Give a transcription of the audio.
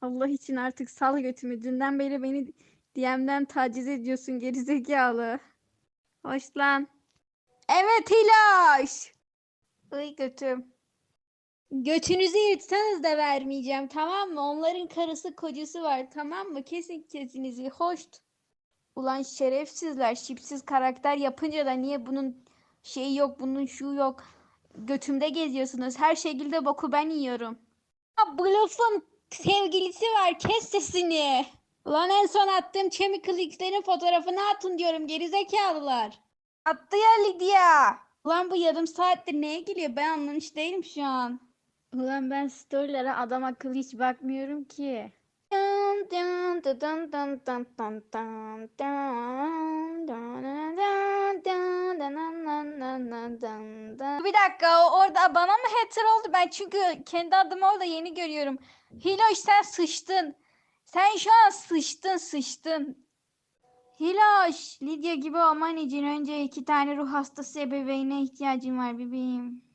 Allah için artık sal götümü. Dünden beri beni DM'den taciz ediyorsun gerizekalı. Hoş lan. Evet Hilaş. Iy götüm. Götünüzü yırtsanız da vermeyeceğim tamam mı? Onların karısı kocası var tamam mı? Kesin kesinizi. Hoş. Ulan şerefsizler şipsiz karakter yapınca da niye bunun şeyi yok bunun şu yok. Götümde geziyorsunuz. Her şekilde boku ben yiyorum. Ya Bluff'un sevgilisi var. Kes sesini. Ulan en son attığım Chemical X'lerin fotoğrafını atın diyorum gerizekalılar. Attı ya Lydia. Ulan bu yarım saattir neye geliyor ben anlamış değilim şu an. Ulan ben storylere adam akıllı hiç bakmıyorum ki. Dun dun dun dun dun dun dun dun dun dun Bir dakika orada bana mı hater oldu ben çünkü kendi adımı orada yeni görüyorum. Hiloş sen sıçtın. Sen şu an sıçtın sıçtın. Hiloş, Lidya gibi olman için önce iki tane ruh hastası ebeveynine ihtiyacım var bebeğim.